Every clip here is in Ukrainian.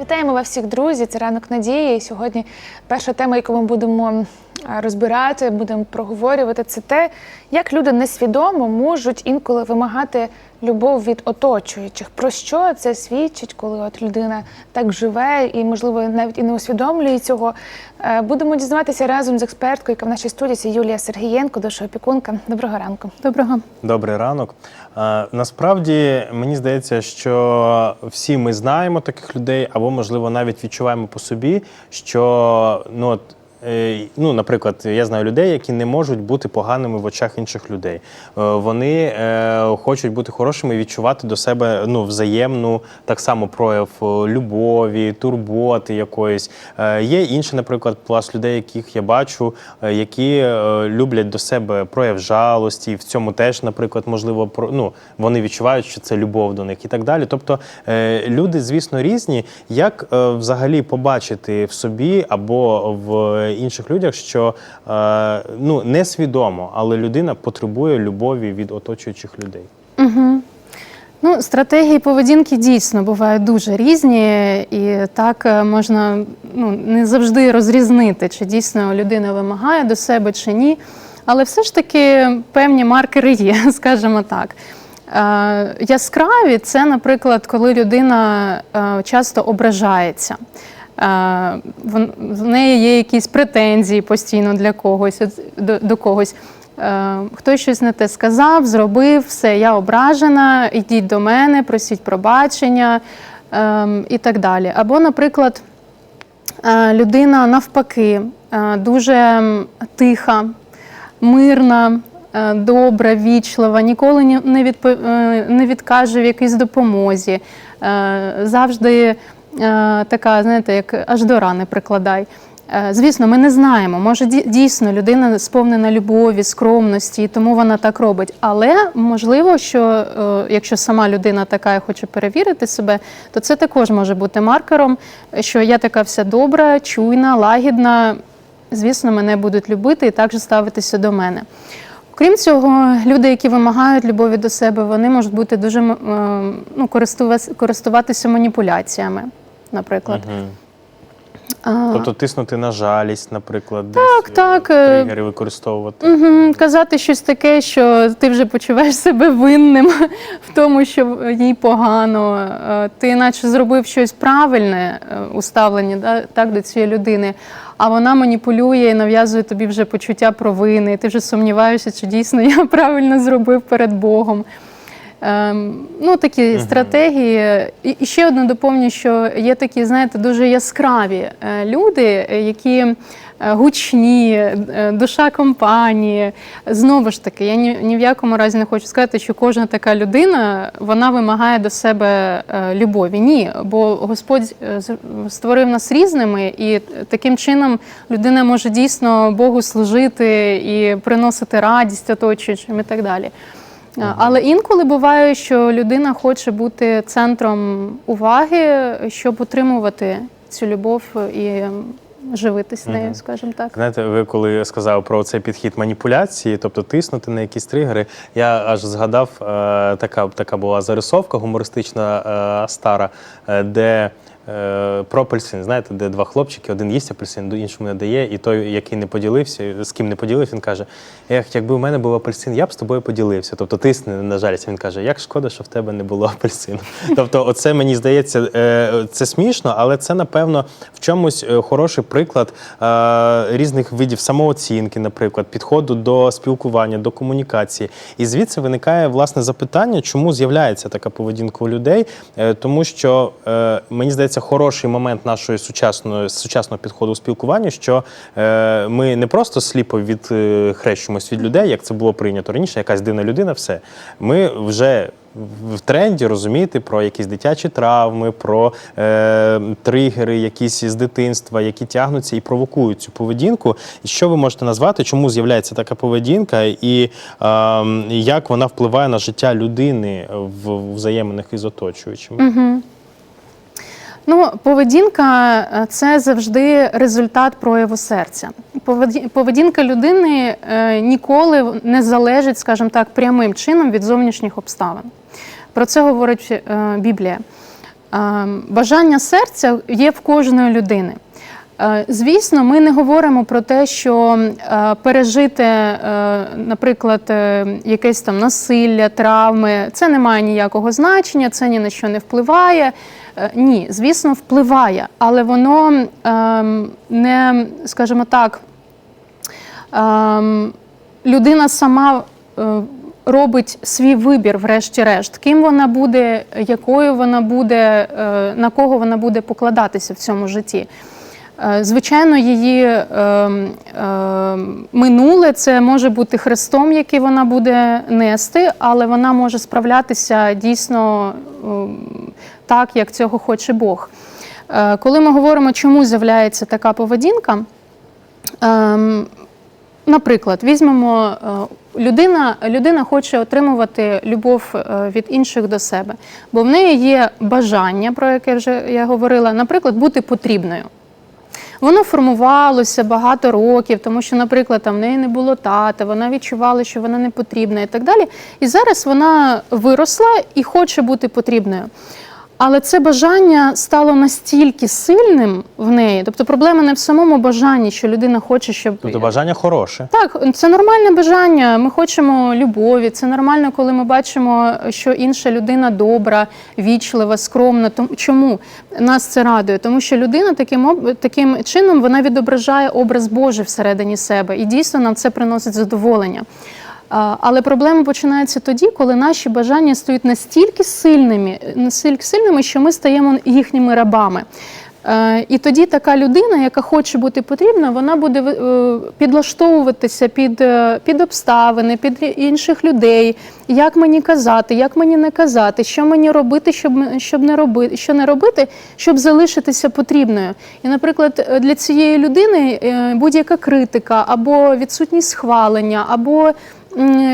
Вітаємо вас всіх, друзі! Це ранок надії. І сьогодні перша тема, яку ми будемо розбирати, будемо проговорювати, це те, як люди несвідомо можуть інколи вимагати любов від оточуючих. Про що це свідчить, коли от людина так живе і, можливо, навіть і не усвідомлює цього. Е, Будемо дізнаватися разом з експерткою, яка в нашій студії це Юлія Сергієнко, душа опікунка. Доброго ранку. Доброго. Добрий ранок. Е, Насправді мені здається, що всі ми знаємо таких людей, або можливо навіть відчуваємо по собі, що ну от. Е, Ну, наприклад, я знаю людей, які не можуть бути поганими в очах інших людей. Е, Вони е, хочуть бути хорошими і відчувати до себе ну, взаємну так само прояв любові, турботи якоїсь. Є інший, наприклад, пласт людей, яких я бачу, які люблять до себе прояв жалості, в цьому теж, наприклад, можливо, ну вони відчувають, що це любов до них і так далі. Тобто люди, звісно, різні. Як взагалі побачити в собі або в інших людях, що е, ну несвідомо, але людина потребує любові від оточуючих людей? Ну, стратегії поведінки дійсно бувають дуже різні, і так е, можна ну, не завжди розрізнити, чи дійсно людина вимагає до себе чи ні. Але все ж таки певні маркери є, скажімо так. Е, яскраві це, наприклад, коли людина часто ображається. В неї є якісь претензії постійно для когось, до, до когось. Е, Хтось щось не те сказав, зробив, все, я ображена, ідіть до мене, просіть пробачення ем, і так далі. Або, наприклад, е, людина навпаки е, дуже тиха, мирна, добра, вічлива, ніколи не, відкаже в якійсь допомозі, завжди така, знаєте, як аж до рани прикладай. Е, Звісно, ми не знаємо. Може, дійсно людина сповнена любові, скромності, тому вона так робить. Але можливо, що е, якщо сама людина така і хоче перевірити себе, то це також може бути маркером, що я така вся добра, чуйна, лагідна. Звісно, мене будуть любити і також ставитися до мене. Крім цього, люди, які вимагають любові до себе, вони можуть бути дуже е, ну, користуватися маніпуляціями, наприклад. А, Тобто тиснути на жалість, наприклад, Так, десь, е, так, е, тригери використовувати. Угу, казати щось таке, що ти вже почуваєш себе винним в тому, що їй погано. Е, Ти наче зробив щось правильне е, у ставленні так, до цієї людини, а вона маніпулює і нав'язує тобі вже почуття провини. Ти вже сумніваєшся, чи дійсно я правильно зробив перед Богом. Ем, ну, такі стратегії. І, ще одне доповню, що є такі, знаєте, дуже яскраві е, люди, які е, гучні, е, душа компанії. Знову ж таки, я ні, ні в якому разі не хочу сказати, що кожна така людина вона вимагає до себе любові. Ні, бо Господь створив нас різними, і таким чином людина може дійсно Богу служити і приносити радість оточуючим і так далі. А, Але інколи буває, що людина хоче бути центром уваги, щоб отримувати цю любов і живитись нею, скажімо так. Знаєте, ви коли сказали про цей підхід маніпуляції, тобто тиснути на якісь тригери, я аж згадав, е, така, така була зарисовка гумористична е, стара, е, де е, про апельсин, знаєте, де два хлопчики, один їсть апельсин, іншому не дає, і той, який не поділився, з ким не поділив, він каже: Ех, якби у мене був апельсин, я б з тобою поділився. Тобто тисне на жалість. Він каже, як шкода, що в тебе не було апельсину. Тобто, оце мені здається, е, це смішно, але це напевно в чомусь е, хороший приклад е, різних видів самооцінки, наприклад, підходу до спілкування, до комунікації. І звідси виникає власне запитання, чому з'являється така поведінка у людей, Е, тому що е, мені здається, хороший момент нашої сучасної сучасного підходу у спілкуванню, що е, ми не просто сліпо відхрещуємось від людей, як це було прийнято раніше, якась дивна людина, все. Ми вже в тренді розуміти про якісь дитячі травми, про е, тригери, якісь з дитинства, які тягнуться і провокують цю поведінку. Що ви можете назвати, чому з'являється така поведінка, і е, як вона впливає на життя людини в взаєминах із оточуючими? Ну, поведінка е, це завжди результат прояву серця. Поведі- Поведінка людини е, ніколи не залежить, скажімо так, прямим чином від зовнішніх обставин. Про це говорить е, Біблія. Е, Бажання серця є в кожної людини. Е, Звісно, ми не говоримо про те, що е, пережити, е, наприклад, якесь там насилля, травми, це не має ніякого значення, це ні на що не впливає. Ні, звісно, впливає, але воно ем, не, скажімо так, ем, людина сама робить свій вибір, врешті-решт, ким вона буде, якою вона буде, на кого вона буде покладатися в цьому житті. Е, Звичайно, її е, е, минуле це може бути хрестом, який вона буде нести, але вона може справлятися дійсно е, так, як цього хоче Бог. Е, коли ми говоримо, чому з'являється така поведінка, ем, Наприклад, візьмемо е, людина, людина хоче отримувати любов від інших до себе, бо в неї є бажання, про яке вже я говорила, наприклад, бути потрібною. Воно формувалося багато років, тому що, наприклад, там в неї не було тата, вона відчувала, що вона не потрібна і так далі. І зараз вона виросла і хоче бути потрібною. Але це бажання стало настільки сильним в неї. Тобто проблема не в самому бажанні, що людина хоче, щоб Тобто бажання хороше. так, це нормальне бажання. Ми хочемо любові. Це нормально, коли ми бачимо, що інша людина добра, вічлива, скромна. Тому чому нас це радує? Тому що людина таким об- таким чином вона відображає образ Божий всередині себе, і дійсно нам це приносить задоволення. Але проблема починається тоді, коли наші бажання стають настільки сильними, настільки сильними, що ми стаємо їхніми рабами. Е, І тоді така людина, яка хоче бути потрібна, вона буде е, підлаштовуватися під, е, під обставини, під інших людей, як мені казати, як мені не казати, що мені робити, щоб, щоб не робити, що не робити, щоб залишитися потрібною. І, наприклад, для цієї людини будь-яка критика або відсутність схвалення, або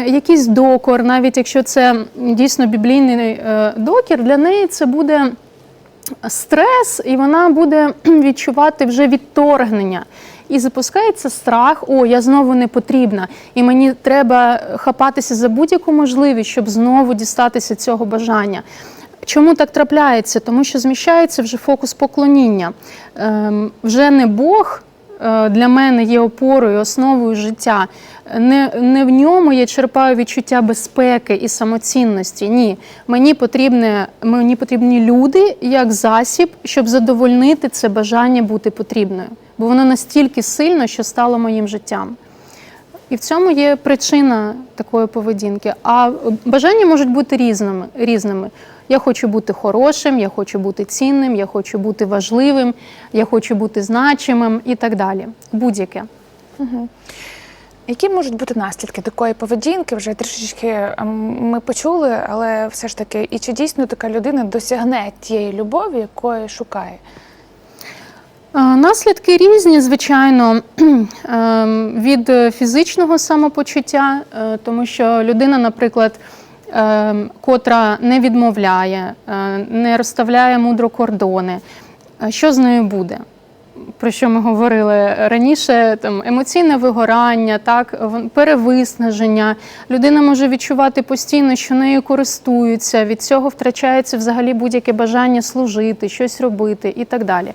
якийсь докор, навіть якщо це дійсно біблійний е, докір, для неї це буде стрес, і вона буде відчувати вже відторгнення. І запускається страх, о, я знову не потрібна, і мені треба хапатися за будь-яку можливість, щоб знову дістатися цього бажання. Чому так трапляється? Тому що зміщається вже фокус поклоніння. Ем, вже не Бог для мене є опорою, основою життя. Не, не в ньому я черпаю відчуття безпеки і самоцінності. Ні, мені потрібне, мені потрібні люди як засіб, щоб задовольнити це бажання бути потрібною. Бо воно настільки сильно, що стало моїм життям. І в цьому є причина такої поведінки. А бажання можуть бути різними. різними. Я хочу бути хорошим, я хочу бути цінним, я хочу бути важливим, я хочу бути значимим і так далі. Будь-яке. Які можуть бути наслідки такої поведінки? Вже трішечки ем, ми почули, але все ж таки, і чи дійсно така людина досягне тієї любові, якої шукає? Е, Наслідки різні, звичайно, ем, від фізичного самопочуття, е, тому що людина, наприклад, котра не відмовляє, е, не розставляє мудро кордони, е, що з нею буде? Про що ми говорили раніше, там емоційне вигорання, так перевиснаження. Людина може відчувати постійно, що нею користуються. Від цього втрачається взагалі будь-яке бажання служити, щось робити і так далі.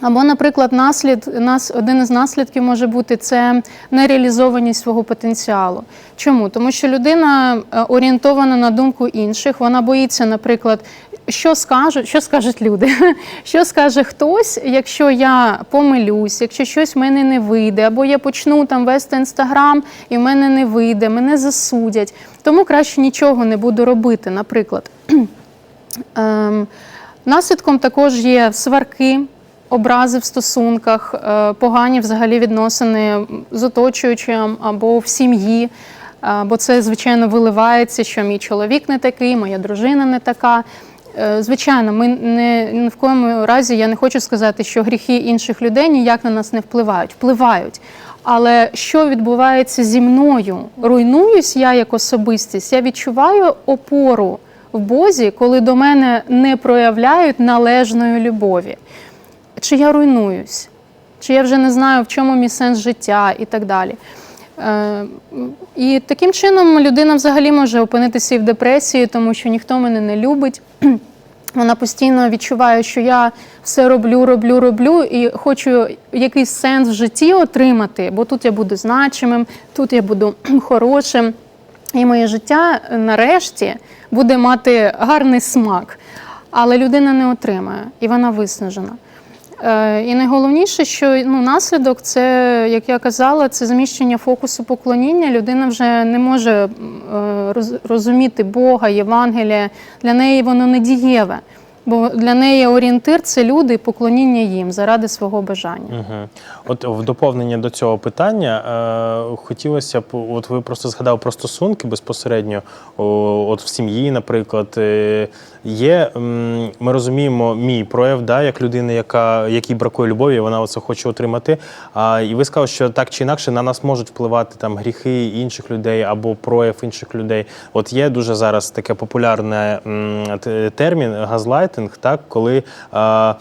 Або, наприклад, наслід, нас, один із наслідків може бути це нереалізованість свого потенціалу. Чому? Тому що людина е, орієнтована на думку інших, вона боїться, наприклад, що скажуть, що скажуть люди, що скаже хтось, якщо я помилюсь, якщо щось в мене не вийде, або я почну там вести інстаграм і в мене не вийде, мене засудять. Тому краще нічого не буду робити, наприклад. Ем, Наслідком також є сварки, образи в стосунках, е, погані взагалі відносини з оточуючим або в сім'ї. Е, Бо це, звичайно, виливається, що мій чоловік не такий, моя дружина не така. Е, Звичайно, ми не ні в коєму разі я не хочу сказати, що гріхи інших людей ніяк на нас не впливають. Впливають. Але що відбувається зі мною? Руйнуюсь я як особистість, я відчуваю опору в Бозі, коли до мене не проявляють належної любові. Чи я руйнуюсь? Чи я вже не знаю, в чому мій сенс життя і так далі. Е, І таким чином людина взагалі може опинитися і в депресії, тому що ніхто мене не любить. Вона постійно відчуває, що я все роблю, роблю, роблю, і хочу якийсь сенс в житті отримати, бо тут я буду значимим, тут я буду хорошим. І моє життя нарешті буде мати гарний смак. Але людина не отримає, і вона виснажена. Е, І найголовніше, що ну, наслідок це, як я казала, це зміщення фокусу поклоніння. Людина вже не може е, роз- розуміти Бога, Євангелія. Для неї воно не дієве. Бо для неї орієнтир це люди і поклоніння їм заради свого бажання. Угу. От в доповнення до цього питання е, хотілося б, от ви просто згадали про стосунки безпосередньо, о, от в сім'ї, наприклад, е, є, ми розуміємо мій прояв, да, як людина, яка, якій бракує любові, вона це хоче отримати. А, і ви сказали, що так чи інакше на нас можуть впливати там гріхи інших людей або прояв інших людей. От є дуже зараз таке популярне термін газлайтинг, так, коли а,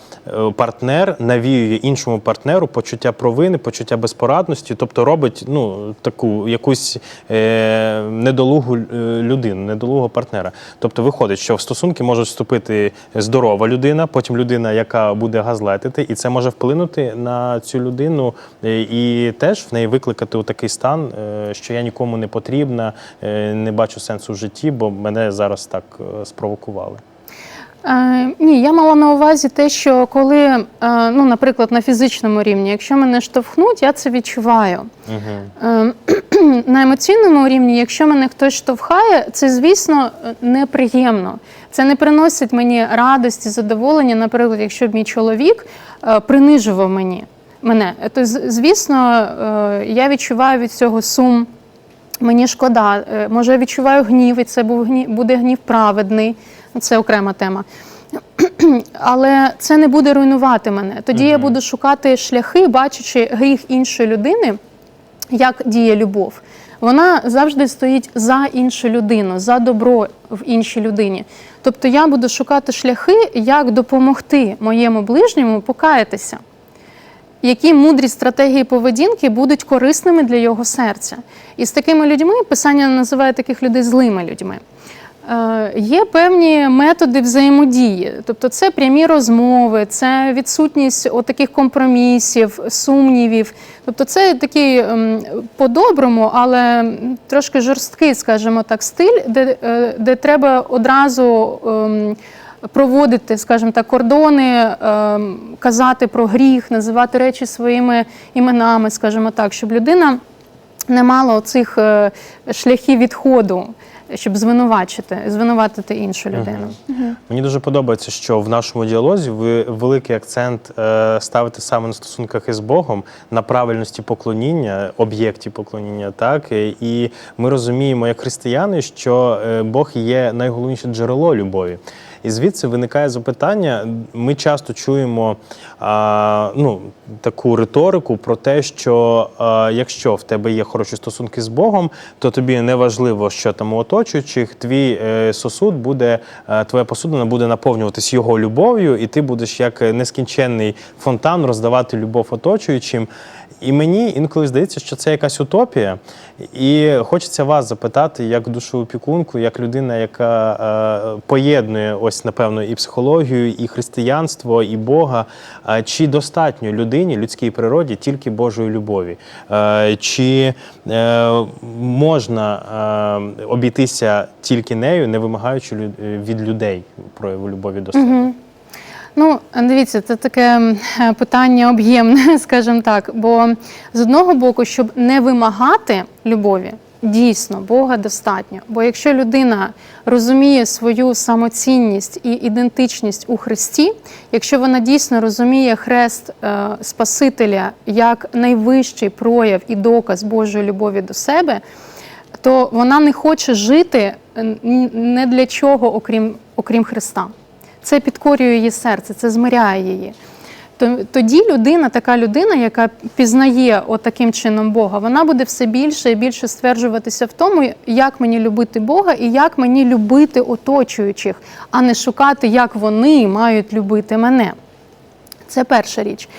партнер навіює іншому партнеру почуття провини, почуття безпорадності, тобто робить ну, таку якусь е, недолугу е, людину, недолугого партнера. Тобто виходить, що в стосунки може вступити здорова людина, потім людина, яка буде газлетити, і це може вплинути на цю людину е, і теж в неї викликати такий стан, е, що я нікому не потрібна, е, не бачу сенсу в житті, бо мене зараз так спровокували. Е, ні, я мала на увазі те, що коли, е, ну, наприклад, на фізичному рівні, якщо мене штовхнуть, я це відчуваю. Угу. Е, на емоційному рівні, якщо мене хтось штовхає, це, звісно, неприємно. Це не приносить мені радості, задоволення. Наприклад, якщо б мій чоловік е, принижував мені мене, то звісно, е, я відчуваю від цього сум. Мені шкода, Е, може, я відчуваю гнів, і це був гнів, буде гнів праведний. Це окрема тема. Але це не буде руйнувати мене. Тоді я буду шукати шляхи, бачачи гріх іншої людини, як діє любов. Вона завжди стоїть за іншу людину, за добро в іншій людині. Тобто я буду шукати шляхи, як допомогти моєму ближньому покаятися які мудрі стратегії поведінки будуть корисними для його серця. І з такими людьми писання називає таких людей злими людьми. Е, Є певні методи взаємодії, тобто це прямі розмови, це відсутність таких компромісів, сумнівів. Тобто це такий ем, по-доброму, але трошки жорсткий, скажімо так, стиль, де, е, де треба одразу. Проводити, скажімо так, кордони, ем, казати про гріх, називати речі своїми іменами, скажімо так, щоб людина не мала цих шляхів відходу, щоб звинувачити, звинуватити іншу людину. Мені дуже подобається, що в нашому діалозі ви великий акцент е, ставите саме на стосунках із Богом, на правильності поклоніння, об'єкті поклоніння. Так Е, і ми розуміємо, як християни, що е, Бог є найголовніше джерело любові. І звідси виникає запитання. Ми часто чуємо а, ну, таку риторику про те, що а, якщо в тебе є хороші стосунки з Богом, то тобі не важливо, що там у оточуючих, твій е, сосуд буде, е, твоя посудина буде наповнюватись його любов'ю, і ти будеш як нескінченний фонтан роздавати любов оточуючим. І мені інколи здається, що це якась утопія. І хочеться вас запитати, як душоопікунку, як людина, яка е, поєднує ось напевно і психологію, і християнство, і Бога. Чи достатньо людині, людській природі, тільки Божої любові? Е, чи е, можна е, обійтися тільки нею, не вимагаючи від людей прояву любові до себе? Ну, дивіться, це таке питання об'ємне, скажімо так. Бо з одного боку, щоб не вимагати любові, дійсно Бога достатньо. Бо якщо людина розуміє свою самоцінність і ідентичність у Христі, якщо вона дійсно розуміє хрест е, Спасителя як найвищий прояв і доказ Божої любові до себе, то вона не хоче жити е, не для чого, окрім, окрім Христа. Це підкорює її серце, це змиряє її. То- Тоді людина, така людина, яка пізнає отаким чином Бога, вона буде все більше і більше стверджуватися в тому, як мені любити Бога і як мені любити оточуючих, а не шукати, як вони мають любити мене. Це перша річ.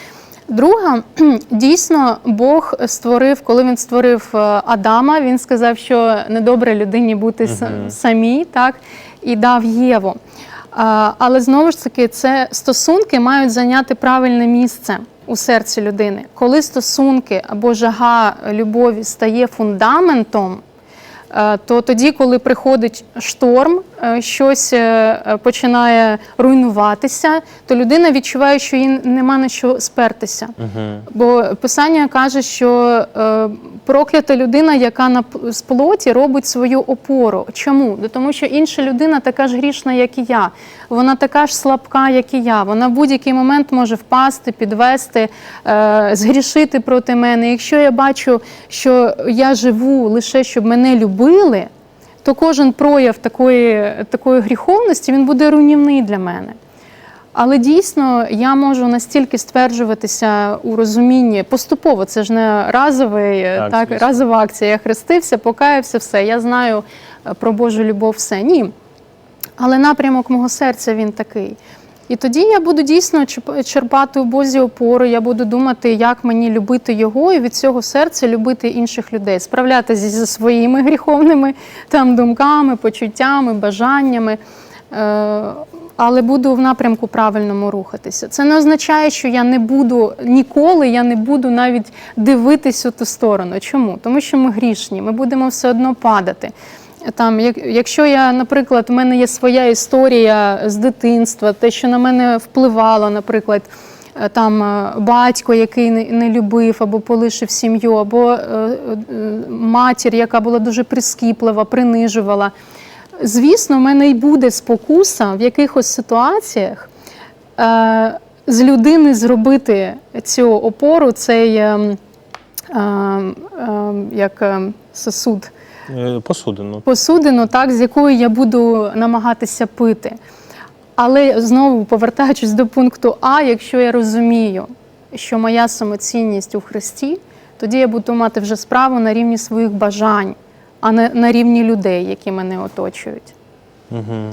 Друга, дійсно, Бог створив, коли він створив е, Адама, він сказав, що недобре людині бути са- самій, так, і дав Єву. Але знову ж таки, це стосунки мають зайняти правильне місце у серці людини. Коли стосунки або жага любові стає фундаментом, е, то тоді, коли приходить шторм, щось е, е, починає руйнуватися, то людина відчуває, що їй нема на що спертися. Бо писання каже, що е, проклята людина, яка на п- з плоті робить свою опору. Чому? Тому що інша людина така ж грішна, як і я. Вона така ж слабка, як і я. Вона в будь-який момент може впасти, підвести, е, згрішити проти мене. Якщо я бачу, що я живу лише щоб мене любили, то кожен прояв такої, такої гріховності він буде руйнівний для мене. Але дійсно я можу настільки стверджуватися у розумінні поступово. Це ж не разовий е, Так, так, разова акція. Я хрестився, покаявся, все. Я знаю е, про Божу любов, все. Ні. Але напрямок мого серця він такий. І тоді я буду дійсно черпати у Бозі опору, я буду думати, як мені любити його, і від цього серця любити інших людей, справлятися зі своїми гріховними там думками, почуттями, бажаннями. Е, але буду в напрямку правильному рухатися. Це не означає, що я не буду ніколи, я не буду навіть дивитись у ту сторону. Чому? Тому що ми грішні, ми будемо все одно падати. Там, як, якщо я, наприклад, у мене є своя історія з дитинства, те, що на мене впливало, наприклад, е, там е, батько, який не, любив або полишив сім'ю, або е, матір, яка була дуже прискіплива, принижувала. Звісно, в мене й буде спокуса в якихось ситуаціях з людини зробити цю опору, цей е, е, е, як сосуд Посудину. посудину, так, з якої я буду намагатися пити. Але знову повертаючись до пункту А, якщо я розумію, що моя самоцінність у Христі, тоді я буду мати вже справу на рівні своїх бажань, а не на рівні людей, які мене оточують. Угу.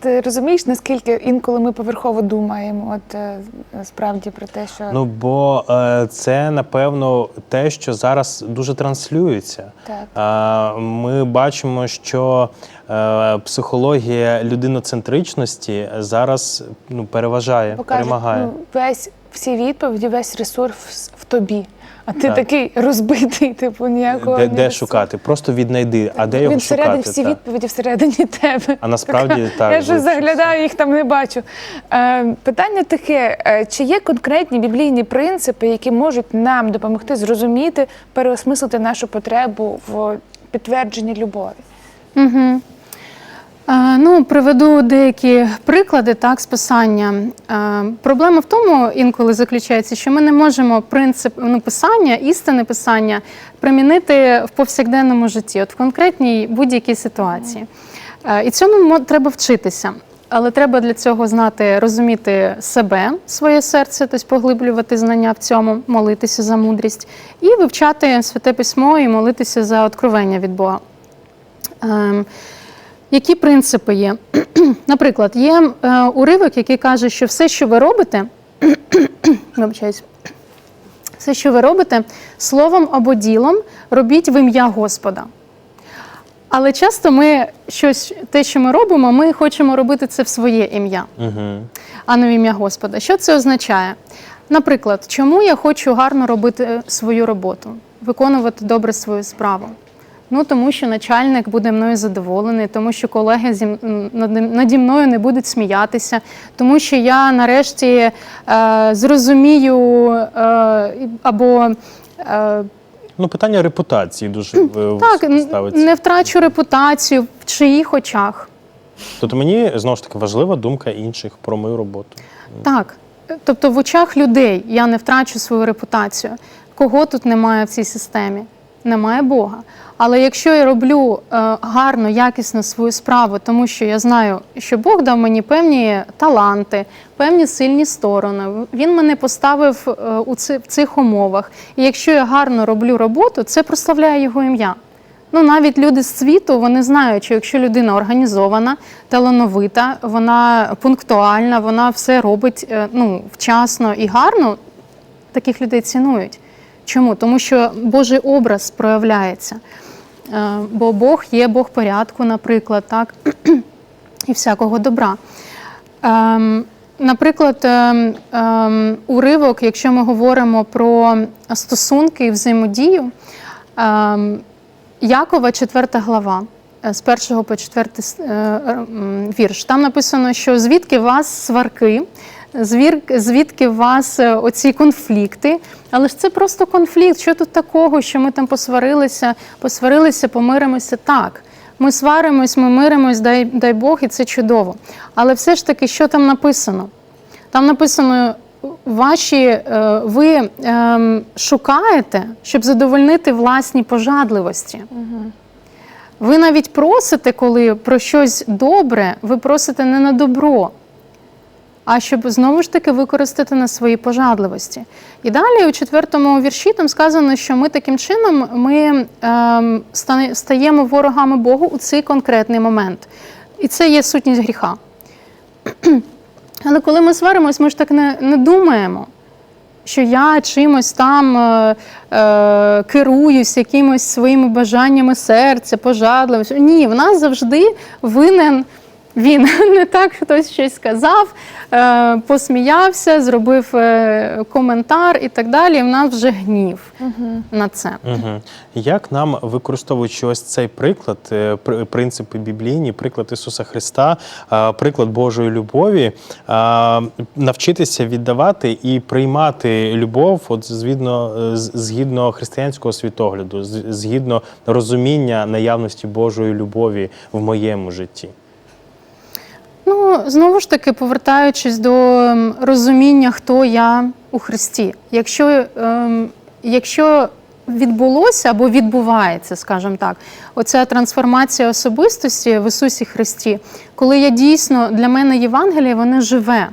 Ти розумієш, наскільки інколи ми поверхово думаємо, от е, справді про те, що Ну бо е, це напевно те, що зараз дуже транслюється. Так. Е, ми бачимо, що е, психологія людиноцентричності зараз ну, переважає, покаже перемагає. ну, весь всі відповіді, весь ресурс в тобі. А ти Так. такий розбитий, типу ніякого де, де шукати? Просто віднайди. А де його Він всередині всі Так. відповіді всередині тебе. А насправді Така, так, Я ж заглядаю, їх там не бачу. Е, питання таке: е, чи є конкретні біблійні принципи, які можуть нам допомогти зрозуміти, переосмислити нашу потребу в підтвердженні любові? Угу. Е, ну, приведу деякі приклади так, з писання. Е, проблема в тому інколи заключається, що ми не можемо принцип ну, писання, істини писання примінити в повсякденному житті, от в конкретній будь-якій ситуації. Е, і цьому треба вчитися. Але треба для цього знати, розуміти себе, своє серце, тобто поглиблювати знання в цьому, молитися за мудрість, і вивчати святе письмо і молитися за откровення від Бога. Які принципи є? Наприклад, є е, уривок, який каже, що все, що ви робите, вибачаюсь, все, що ви робите, словом або ділом, робіть в ім'я Господа. Але часто ми щось, те, що ми робимо, ми хочемо робити це в своє ім'я Угу. а не в ім'я Господа. Що це означає? Наприклад, чому я хочу гарно робити свою роботу, виконувати добре свою справу? Ну тому що начальник буде мною задоволений, тому що колеги зі наді мною не будуть сміятися, тому що я нарешті е, зрозумію е, або е, Ну, питання репутації дуже е, так ставиться. не втрачу репутацію в чиїх очах. Тобто мені знову ж таки важлива думка інших про мою роботу. Так. Тобто в очах людей я не втрачу свою репутацію. Кого тут немає в цій системі? Немає Бога. Але якщо я роблю е, гарно, якісно свою справу, тому що я знаю, що Бог дав мені певні таланти, певні сильні сторони, він мене поставив е, у цих умовах. І якщо я гарно роблю роботу, це прославляє його ім'я. Ну, навіть люди з світу вони знають, що якщо людина організована, талановита, вона пунктуальна, вона все робить е, ну, вчасно і гарно, таких людей цінують. Чому? Тому що Божий образ проявляється. Е, Бо Бог є Бог порядку, наприклад, так. і всякого добра. Ем, наприклад, ем, ем, уривок, якщо ми говоримо про стосунки і взаємодію, Якова, 4 глава, е, з 1 по 4 с- е, вірш. Там написано, що звідки вас сварки, звір, звідки вас е, оці конфлікти. Але ж це просто конфлікт. Що тут такого, що ми там посварилися, посварилися, помиримося? Так. Ми сваримось, ми миримось, дай, дай Бог, і це чудово. Але все ж таки, що там написано? Там написано, ваші, е, ви ем, шукаєте, щоб задовольнити власні пожадливості. Ви навіть просите, коли про щось добре, ви просите не на добро, а щоб знову ж таки використати на свої пожадливості. І далі у четвертому вірші там сказано, що ми таким чином ми ем, стаємо ворогами Богу у цей конкретний момент. І це є сутність гріха. Але коли ми сваримось, ми ж так не, не думаємо, що я чимось там е, е, керуюсь якимось своїми бажаннями серця, пожадливістю. Ні, в нас завжди винен він. Не так хтось щось сказав, е, посміявся, зробив е, коментар і так далі. І в нас вже гнів на це. Угу. Як нам, використовуючи ось цей приклад, е, принципи біблійні, приклад Ісуса Христа, приклад Божої любові, навчитися віддавати і приймати любов от, згідно, з- згідно християнського світогляду, з- згідно розуміння наявності Божої любові в моєму житті? Ну, знову ж таки, повертаючись до ем, розуміння, хто я у Христі. Якщо, ем, якщо відбулося або відбувається, скажімо так, оця трансформація особистості в Ісусі Христі, коли я дійсно для мене Євангеліє, воно живе.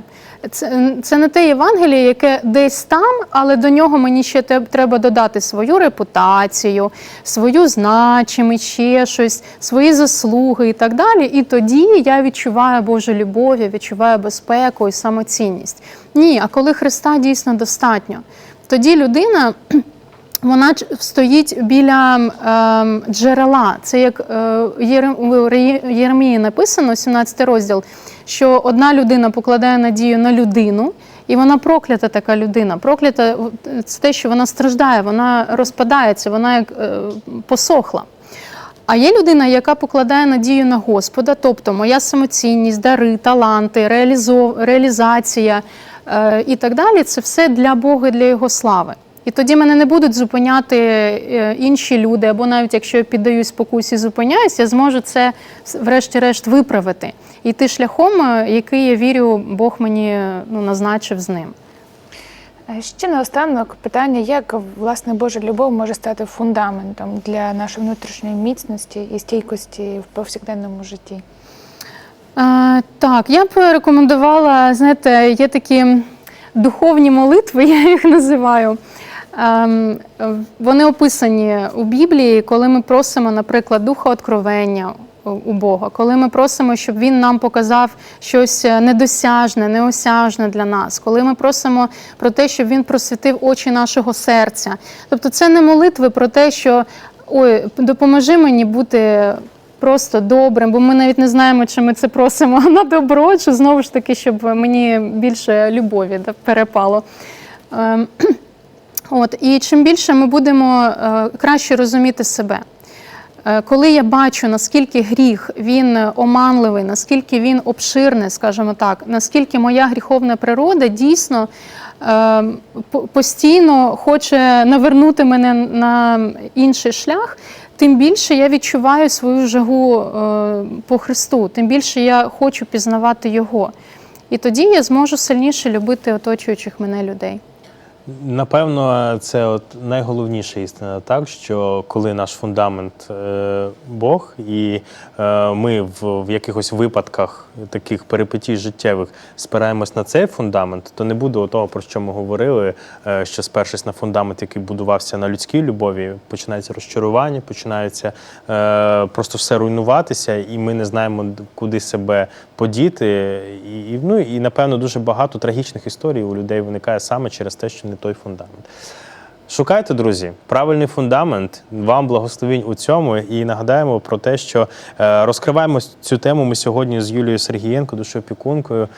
Це, це не те Євангеліє, яке десь там, але до нього мені ще треба додати свою репутацію, свою значимість, ще щось, свої заслуги і так далі. І тоді я відчуваю Божу любов, я відчуваю безпеку і самоцінність. Ні, а коли Христа дійсно достатньо, тоді людина. Вона стоїть біля ем, джерела. Це як е, Єрем- Єремії написано, 17 розділ, що одна людина покладає надію на людину, і вона проклята така людина. Проклята це те, що вона страждає, вона розпадається, вона як е, посохла. А є людина, яка покладає надію на Господа, тобто моя самоцінність, дари, таланти, реалізація е, і так далі це все для Бога, для Його слави. І тоді мене не будуть зупиняти е, інші люди, або навіть якщо я піддаюсь спокусі, зупиняюсь, я зможу це врешті-решт виправити. І йти шляхом, е, який я вірю, Бог мені ну, назначив з ним. Е, Ще наостанок питання, як власне Божа любов може стати фундаментом для нашої внутрішньої міцності і стійкості в повсякденному житті? Е, так, я б рекомендувала, знаєте, є такі духовні молитви, я їх називаю. Ем, е, Вони описані у Біблії, коли ми просимо, наприклад, духа откровення у- Бога, коли ми просимо, щоб Він нам показав щось недосяжне, неосяжне для нас, коли ми просимо про те, щоб Він просвітив очі нашого серця. Тобто це не молитви про те, що ой, допоможи мені бути просто добрим, бо ми навіть не знаємо, чи ми це просимо на добро, чи знову ж таки, щоб мені більше любові перепало. От, і чим більше ми будемо е, краще розуміти себе. Е, Коли я бачу, наскільки гріх він оманливий, наскільки він обширний, скажімо так, наскільки моя гріховна природа дійсно е, постійно хоче навернути мене на інший шлях, тим більше я відчуваю свою жагу по Христу, тим більше я хочу пізнавати Його. І тоді я зможу сильніше любити оточуючих мене людей. Напевно, це от найголовніша істина, так що коли наш фундамент е, Бог, і ми в, в якихось випадках таких перипетій життєвих спираємось на цей фундамент, то не буде того, про що ми говорили, е, що спершись на фундамент, який будувався на людській любові, починається розчарування, починається е, просто все руйнуватися, і ми не знаємо, куди себе подіти. І, ну, і напевно дуже багато трагічних історій у людей виникає саме через те, що не той фундамент. Шукайте, друзі, правильний фундамент. Вам благословінь у цьому. І нагадаємо про те, що е, розкриваємо цю тему ми сьогодні з Юлією Сергієнко, душоопікункою. Е,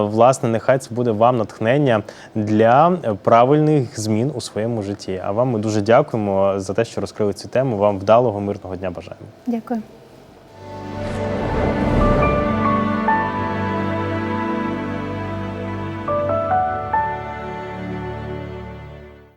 власне, нехай це буде вам натхнення для правильних змін у своєму житті. А вам ми дуже дякуємо за те, що розкрили цю тему. Вам вдалого мирного дня бажаємо. Дякую.